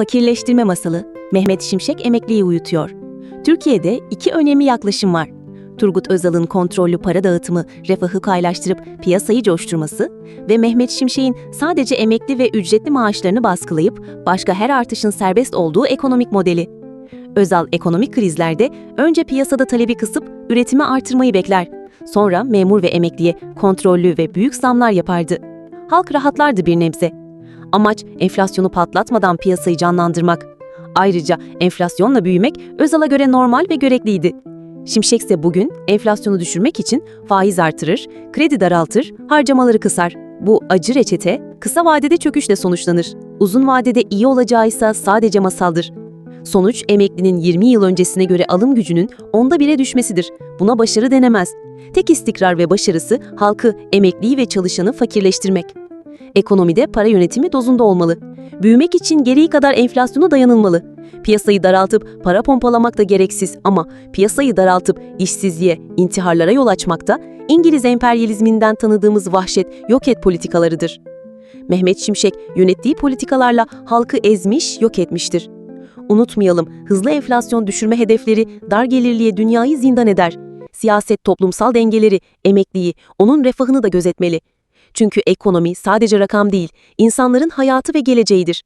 Fakirleştirme masalı Mehmet Şimşek emekliyi uyutuyor. Türkiye'de iki önemli yaklaşım var. Turgut Özal'ın kontrollü para dağıtımı refahı paylaştırıp piyasayı coşturması ve Mehmet Şimşek'in sadece emekli ve ücretli maaşlarını baskılayıp başka her artışın serbest olduğu ekonomik modeli. Özal ekonomik krizlerde önce piyasada talebi kısıp üretimi artırmayı bekler. Sonra memur ve emekliye kontrollü ve büyük zamlar yapardı. Halk rahatlardı bir nebze. Amaç enflasyonu patlatmadan piyasayı canlandırmak. Ayrıca enflasyonla büyümek Özal'a göre normal ve gerekliydi. Şimşek ise bugün enflasyonu düşürmek için faiz artırır, kredi daraltır, harcamaları kısar. Bu acı reçete kısa vadede çöküşle sonuçlanır. Uzun vadede iyi olacağı ise sadece masaldır. Sonuç emeklinin 20 yıl öncesine göre alım gücünün onda bire düşmesidir. Buna başarı denemez. Tek istikrar ve başarısı halkı, emekliyi ve çalışanı fakirleştirmek. Ekonomide para yönetimi dozunda olmalı. Büyümek için gereği kadar enflasyona dayanılmalı. Piyasayı daraltıp para pompalamak da gereksiz ama piyasayı daraltıp işsizliğe, intiharlara yol açmak da İngiliz emperyalizminden tanıdığımız vahşet, yok et politikalarıdır. Mehmet Şimşek yönettiği politikalarla halkı ezmiş, yok etmiştir. Unutmayalım, hızlı enflasyon düşürme hedefleri dar gelirliye dünyayı zindan eder. Siyaset toplumsal dengeleri, emekliyi, onun refahını da gözetmeli. Çünkü ekonomi sadece rakam değil, insanların hayatı ve geleceğidir.